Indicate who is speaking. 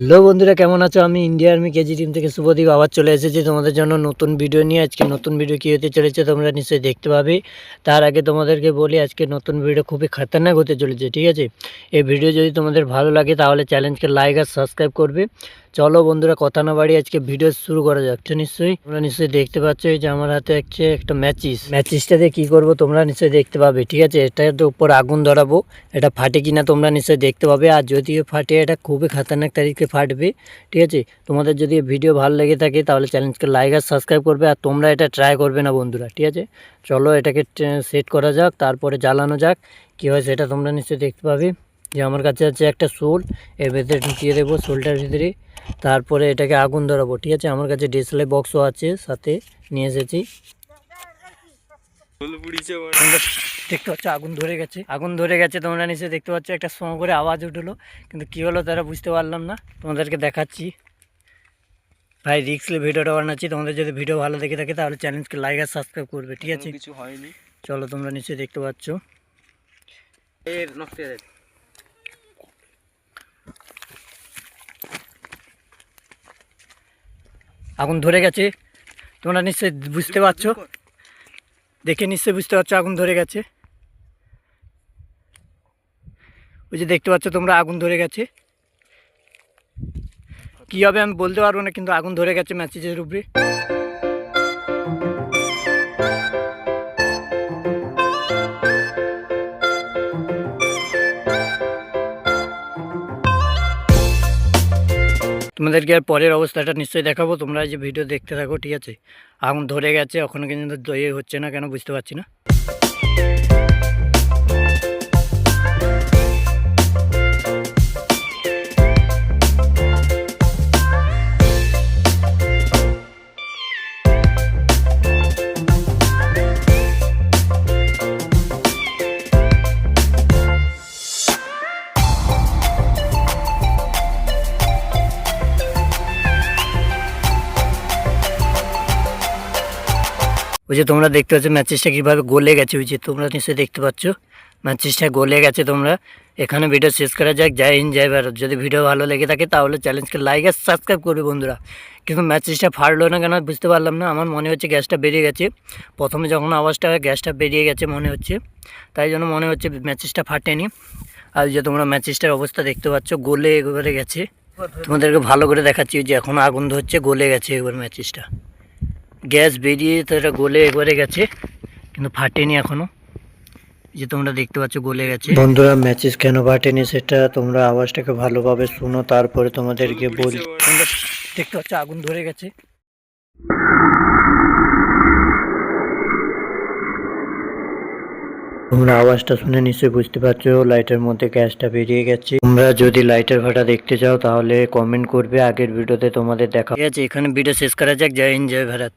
Speaker 1: Hello বন্ধুরা, কেমন আছো? আমি ইন্ডিয়া আর্মি কেজি টিম থেকে শুভদীপ আবার চলে এসেছি তোমাদের জন্য নতুন ভিডিও নিয়ে। আজকে নতুন ভিডিও কী হতে চলেছে তোমরা নিশ্চয়ই দেখতে পাবে। তার আগে তোমাদেরকে বলি, আজকে নতুন ভিডিও খুবই খতরনাক হতে চলেছে, ঠিক আছে? এই ভিডিও যদি তোমাদের ভালো লাগে তাহলে চ্যালেঞ্জকে লাইক আর সাবস্ক্রাইব করবে। চলো বন্ধুরা, কথা না বাড়ি আজকে ভিডিও শুরু করা যাচ্ছে নিশ্চয়ই তোমরা নিশ্চয়ই দেখতে পাচ্ছ যে আমার হাতে হচ্ছে একটা ম্যাচিস ম্যাচিসটাতে কি করব তোমরা নিশ্চয়ই দেখতে পাবে, ঠিক আছে? এটাতে উপর আগুন ধরাবো, এটা ফাটে কিনা তোমরা নিশ্চয়ই দেখতে পাবে। আর যদিও ফাটে, এটা খুবই খতরনাক তারিখে ফাটবে, ঠিক আছে? তোমাদের যদি ভিডিও ভালো লেগে থাকে, তাহলে চ্যানেলকে লাইক আর সাবস্ক্রাইব করবে, আর তোমরা এটা ট্রাই করবে না বন্ধুরা, ঠিক আছে? চলো এটাকে সেট করা যাক, তারপরে জ্বালানো যাক, কী হয় সেটা তোমরা নিশ্চয়ই দেখতে পাবে। যে আমার কাছে আছে একটা সোল এর ভেতরে ঢুকিয়ে দেবো সোলটার ভিতরে। তারপরে এটাকে আগুন ধরাবো ঠিক আছে? আমার কাছে ডিসপ্লে বক্সও আছে সাথে নিয়ে এসেছি। দেখতে পাচ্ছ আগুন ধরে গেছে। আগুন ধরে গেছে তোমরা নিশ্চয়ই দেখতে পাচ্ছ একটা সম করে আওয়াজ উঠল। কিন্তু কী হলো তারা বুঝতে পারলাম না। তোমাদেরকে দেখাচ্ছি। ভাই রিক্সলে ভিডিওটা বানাচ্ছি। তোমাদের যদি ভিডিও ভালো দেখে থাকে তাহলে চ্যানেলকে লাইক আর সাবস্ক্রাইব করবে ঠিক আছে?
Speaker 2: কিছু হয়নি।
Speaker 1: চলো তোমরা নিশ্চয়ই দেখতে পাচ্ছ।
Speaker 2: এর নষ্ট হয়ে যাচ্ছে
Speaker 1: আগুন ধরে গেছে। তোমরা নিশ্চয়ই বুঝতে পারছ? দেখে নিশ্চয়ই বুঝতে পারছ আগুন ধরে গেছে। ওই যে দেখতে পাচ্ছ তোমরা আগুন ধরে গেছে। কী হবে আমি বলতে পারব না, কিন্তু আগুন ধরে গেছে ম্যাচেজের উপরে তোমাদেরকে আর পরের অবস্থাটা নিশ্চয়ই দেখাবো। তোমরা যে ভিডিও দেখতে থাকো, ঠিক আছে? আগুন ধরে গেছে ওখানে কিন্তু দইয়ে হচ্ছে না, কেন বুঝতে পারছি না? ওই যে তোমরা দেখতে পাচ্ছ ম্যাচেসটা কীভাবে গলে গেছে, ওই যে তোমরা নিশ্চয়ই দেখতে পাচ্ছ। ম্যাচেসটা গলে গেছে তোমরা। এখানে ভিডিও শেষ করা যাক। জয় হিন্দ, জয় ভারত। যদি ভিডিও ভালো লেগে থাকে তাহলে চ্যানেলকে লাইক আর সাবস্ক্রাইব করবে বন্ধুরা। কিন্তু ম্যাচেসটা ফাটলো না কেন বুঝতে পারলাম না। আমার মনে হচ্ছে গ্যাসটা বেরিয়ে গেছে। প্রথমে যখন আওয়াজটা হয় গ্যাসটা বেরিয়ে গেছে মনে হচ্ছে। তাই জন্য মনে হচ্ছে ম্যাচেসটা ফাটেনি। আর যে তোমরা ম্যাচেসটার অবস্থা দেখতে পাচ্ছ, গলে এবারে গেছে। তোমাদেরকে ভালো করে দেখাচ্ছি যে এখন আগুন ধরছে, গলে গেছে এবার ম্যাচেসটা। গ্যাস বেরিয়ে এটা গলে একবারে গেছে কিন্তু ফাটেনি এখনও। যে তোমরা দেখতে পাচ্ছ গলে গেছে। বন্ধুরা ম্যাচেস কেন ফাটেনি সেটা তোমরা আওয়াজটাকে ভালোভাবে শুনো তারপরে তোমাদেরকে বলি। তোমরা দেখতে পাচ্ছ আগুন ধরে গেছে। তোমরা আওয়াজটা শুনে নিশ্চয়ই বুঝতে পারছ লাইটের মধ্যে গ্যাসটা বেরিয়ে গেছে। তোমরা যদি লাইটের ভাটা দেখতে চাও, তাহলে কমেন্ট করবে, আগের ভিডিওতে তোমাদের দেখা। ঠিক আছে, এখানে ভিডিও শেষ করা যাক। জয় হিন্দ, জয় ভারত।